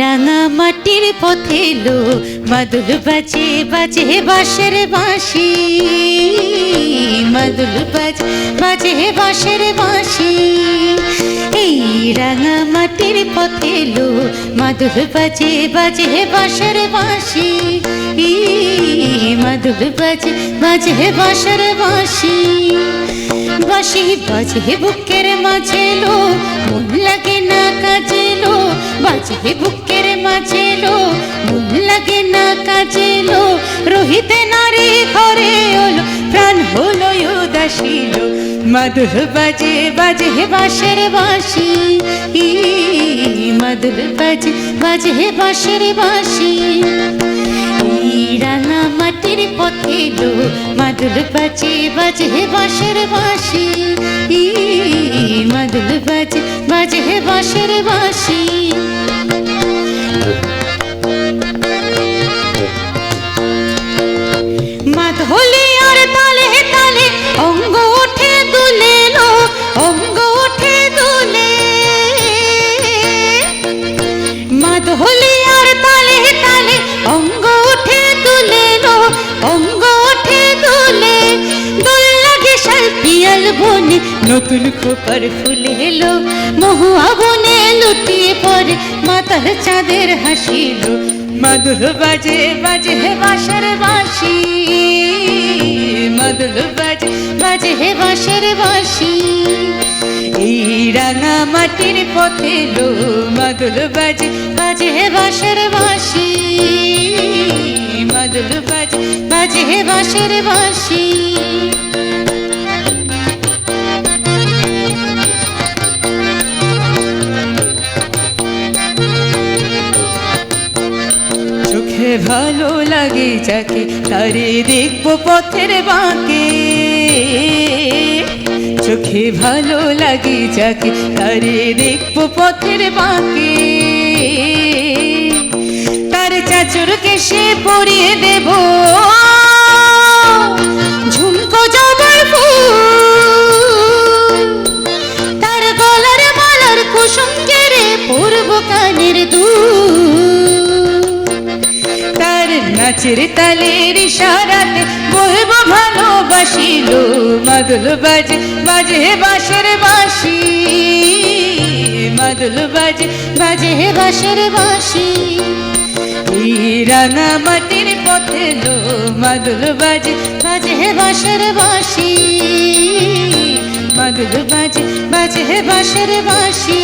রাঙা মাটির পথে লো মাদুল বাজে বাজে বাঁশের বাঁশি মাদুল বাজে বাজে বাঁশের বাঁশি এই রাঙা মাটির পথে লো মাদুল বাজে বাজে বাঁশের বাঁশি মাদুল বাজে বাজে বাঁশের বাঁশি বাঁশি বাজে বুকের মাঝে লো, মন লাগে না কাজে লো, বাজে বুকের মাঝে লো, মন লাগে না কাজে লো, রোহিতে নারী ঘরে হলো প্রাণ হলো উদাসীল মাদুর বাজে বাজে বাঁশের বাঁশি, ই, মাদুর বাজে বাজে বাঁশের বাঁশি। এই মাটির পথে লো মাদুর বাজে বাজে বাঁশের বাঁশি। ই মাদুর বাজে বাজে বাঁশের বাঁশি। মাধলি আর তালে নতুন খোপার ফুলে এলো মহুয়া বনে লুটিয়ে পড়ে মাতার চাঁদের হাসিল মাদুর বাজে বাজে বাঁশের বাঁশি মাদুর বাজে বাজে বাঁশের বাঁশি। এই রাঙা মাটির পথে লো মাদুর বাজে বাজে বাঁশের বাঁশি মাদুর বাজে বাজে বাঁশের বাঁশি। ভালো লাগে যাকে, তারে দেখব পথের বাঁকে। চোখে ভালো লাগে যাকে, তারে দেখব পথের বাঁকে। তার চাচুরকে সে পরিয়ে দেব। ঝুমকো তার গলার মালার কুসুম কেড়ে পূর্ব কানের দুল। তার নাচের তালের ইশারাতে বলব ভালোবাসিল মাদুল বাজে বাজে বাঁশের বাঁশি। মাদুল বাজে বাজে বাঁশি। এই রাঙা মাটির পথে লো মাদুল বাজে বাজে বাঁশের বাঁশি। মাদুল বাজে বাজে বাঁশের বাঁশি।